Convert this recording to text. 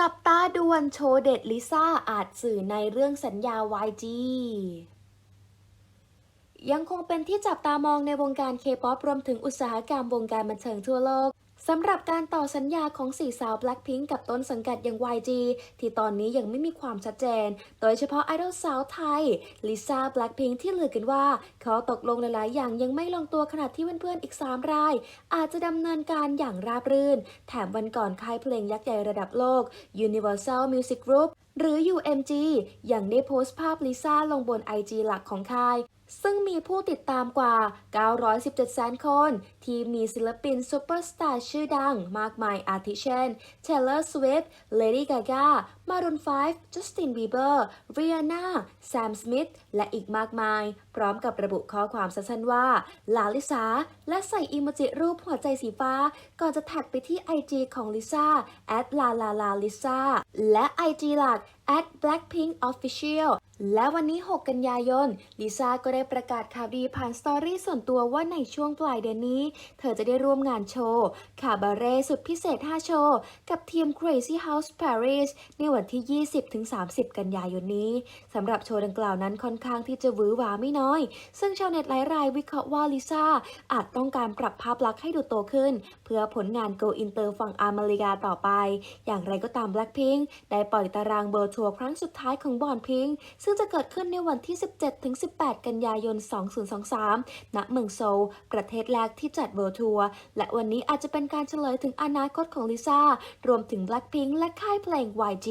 จับตาดวนโชว์เด็ดลิซ่าอาจสื่อในเรื่องสัญญา YG ยังคงเป็นที่จับตามองในวงการเคป๊อปรวมถึงอุตสาหกรรมวงการบันเทิงทั่วโลก สำหรับการต่อสัญญาของสี่สาว Blackpink กับต้นสังกัดอย่าง YG ที่ตอนนี้ยังไม่มีความชัดเจน โดยเฉพาะไอดอลสาวไทยลิซ่า Blackpink ที่ลือกันว่าเขาตกลงหลายๆ อย่างยังไม่ลงตัวขนาดที่เพื่อนๆ อีก 3 ราย อาจจะดำเนินการอย่างราบรื่น แถมวันก่อนค่ายเพลงยักษ์ใหญ่ระดับโลก Universal Music Group หรือ UMG ยังได้โพสต์ภาพลิซ่าลงบน IG หลักของค่าย ซึ่งมีผู้ติดตามกว่า 917 แสนคน ที่มีศิลปินซูเปอร์สตาร์ชื่อดังมากมายอาทิเช่น Taylor Swift Lady Gaga Maroon 5 Justin Bieber Rihanna Sam Smith และอีกมากมาย พร้อมกับระบุข้อความสั้นๆว่าลาลิสาและใส่อีโมจิรูปหัวใจสีฟ้า ก่อนจะแท็กไปที่ IG ของลิซ่าลาลาลาลิซ่าและ IG หลัก at blackpink official และวันนี้ 6 กันยายน ลิซ่าก็ได้ประกาศข่าวดีผ่านสตอรี่ส่วนตัวว่าในช่วงปลายเดือนนี้ เธอจะได้ร่วมงานโชว์ คาบาเร่สุดพิเศษ 5 โชว์ กับทีม Crazy House Paris ในวันที่ 20-30 กันยายนนี้ สำหรับโชว์ดังกล่าวนั้นค่อนข้างที่จะวือหวาไม่น้อย ซึ่งชาวเน็ตหลายรายวิเคราะห์ว่าลิซ่าอาจต้องการปรับภาพลักษณ์ให้ดูโตขึ้น เพื่อผลงาน Go Inter ฝั่งอเมริกาต่อไป อย่างไรก็ตาม Blackpink ได้ปล่อยตารางเบอร์ทัวร์ครั้งสุดท้ายของบอนพิงซึ่งจะเกิดขึ้นในวันที่ 17-18 กันยายน 2023 ณ เมืองโซล ประเทศแรกที่จัดเวิลด์ทัวร์ และวันนี้อาจจะเป็นการเฉลยถึงอนาคตของลิซ่า รวมถึง Blackpink และค่ายเพลง YG